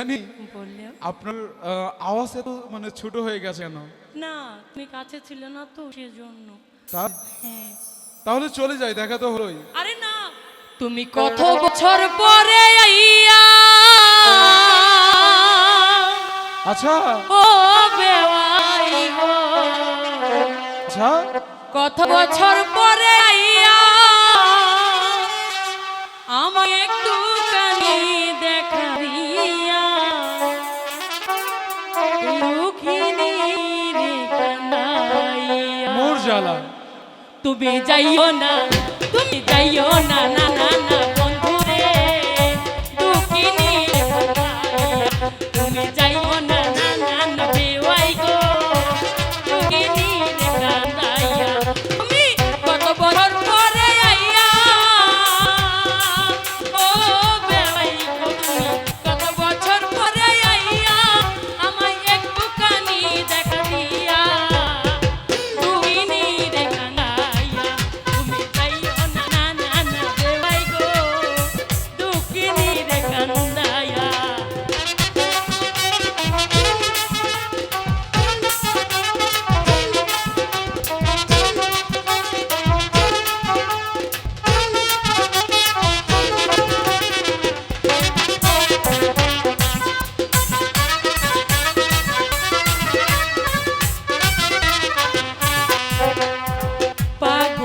জানি। আপনার আওয়াজ এত মানে ছোট হয়ে গেছে কেন না তুমি কাছে ছিলে না তো সেজন্য। হ্যাঁ। তাহলে চলে যাই দেখা তো হলোই। আরে না। তুমি কত বছর পরে আইয়া আচ্ছা। ও বেওয়াই আচ্ছা। কত বছর পরে আইয়া আমায় একটু জ্বালা তুমি যাইও না তুমি যাইও না